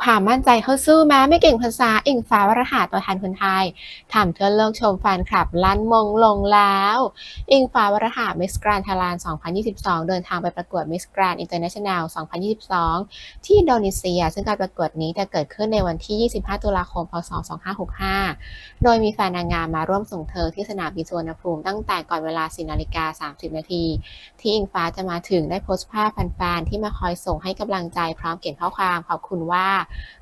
ความมั่นใจเข้าสู้แม้ไม่เก่งภาษาอิงฟ้าวรหะตัวแทนคนไทยทำเพื่อโลกชมแฟนคลับลั่นมงลงแล้ว อิงฟ้าวรหะมิสแกรนไทยแลนด์ 2022 เดินทางไปประกวดมิสแกรนอินเตอร์เนชั่นแนล 2022 ที่อินโดนีเซีย ซึ่งการประกวดนี้จะเกิดขึ้นในวันที่ 25 ตุลาคม พศ 2565 โดยมีแฟนนางงามมาร่วมส่งเธอที่สนามบินสุวรรณภูมิตั้งแต่ก่อนเวลา4นาฬิกา 30 นาที ที่อิงฟ้าจะมาถึงได้โพสต์ภาพแฟนๆที่มาคอยส่งให้กำลังใจพร้อมเขียนข้อความขอบคุณว่า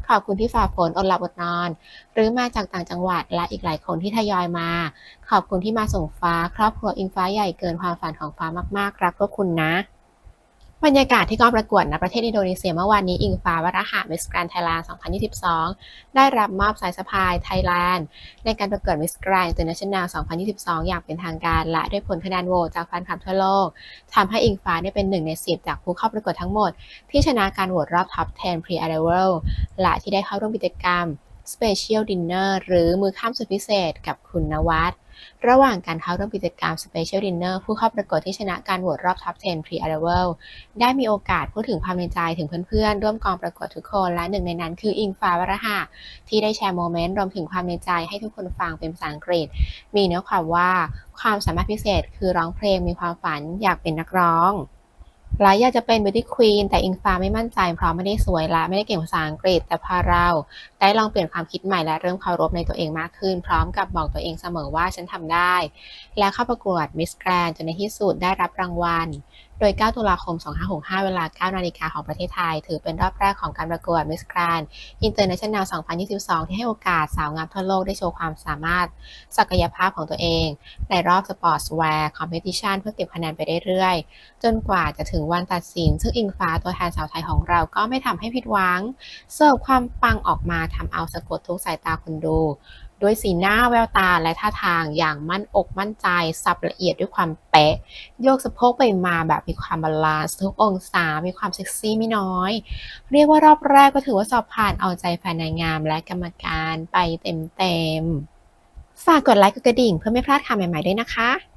ขอบคุณที่ฝ่าฝนอดหลับอดนอน หรือมาจากต่างจังหวัดและอีกหลายคนที่ทยอยมา ขอบคุณที่มาส่งฟ้า ครอบครัวอิงฟ้าใหญ่เกินความฝันของฟ้ามากๆรักพวกคุณนะ บรรยากาศที่กองประกวดณประเทศอินโดนีเซียเมื่อวานนี้อิงฟ้าวรหะมิสแกรนไทยแลนด์ 2022 ได้รับมอบสายสะพายไทยแลนด์ ในการประกวดมิสแกรนด์เตอร์เนชั่นแนล2022 อย่างเป็นทางการ และด้วยผลคะแนนโหวตจากแฟนคลับทั่วโลกทำให้อิงฟ้าได้เป็นหนึ่งใน 10 จากผู้เข้าประกวดทั้งหมด ที่ชนะการโหวตรอบ Top 10 Pre-Arrival และที่ได้เข้าร่วมกิจกรรม Special Dinner หรือมือข้ามสุดพิเศษกับคุณนวัดระหว่างการเข้าร่วมกิจกรรม Special Dinner ผู้เข้าประกวดที่ชนะการโหวตรอบ Top 10 Pre-Arrival ได้มีโอกาสพูดถึงความในใจถึงเพื่อนๆ ร่วมกองประกวดทุกคน และหนึ่งในนั้นคืออิงฟ้าวรหะที่ได้แชร์โมเมนต์รวมถึงความในใจให้ทุกคนฟังเป็นภาษาอังกฤษ มีเนื้อความว่าความสามารถพิเศษคือร้องเพลงมีความฝันอยากเป็นนักร้อง และอยากจะเป็น Beauty Queen แต่อิงฟ้าไม่มั่นใจ เพราะไม่ได้สวยและไม่ได้เก่งภาษาอังกฤษ แต่พอเรา ได้ลองเปลี่ยนความคิดใหม่และเริ่มเคารพในตัวเองมากขึ้น พร้อมกับบอกตัวเองเสมอว่าฉันทำได้ และเข้าประกวด Miss Grand จนในที่สุดได้รับรางวัล โดย 9 ตุลาคม 2565 เวลา 9 นาฬิกาของประเทศไทย ถือเป็นรอบแรกของการประกวด Miss Grand International 2022 ที่ให้โอกาสสาวงามทั่วโลกได้โชว์ความสามารถ ศักยภาพของตัวเอง ในรอบ Sportswear Competition เพื่อเก็บคะแนนไปเรื่อยๆจนกว่าจะถึงวันตัดสิน ซึ่งอิงฟ้าตัวแทนสาวไทยของเราก็ไม่ทำให้ผิดหวัง เสิร์ฟความปังออกมาทำเอาสะกดทุกสายตาคนดูด้วยสีหน้าแววตาและท่าทางอย่างมั่นอกมั่นใจ สับละเอียดด้วยความเป๊ะ โยกสะโพกไปมาแบบมีความบาลานซ์ทุกองศา มีความเซ็กซี่ไม่น้อย เรียกว่ารอบแรกก็ถือว่าสอบผ่านเอาใจแฟนนางงามและกรรมการไปเต็มๆ ฝากกดไลค์กดกระดิ่งเพื่อไม่พลาดข่าวใหม่ๆด้วยนะคะ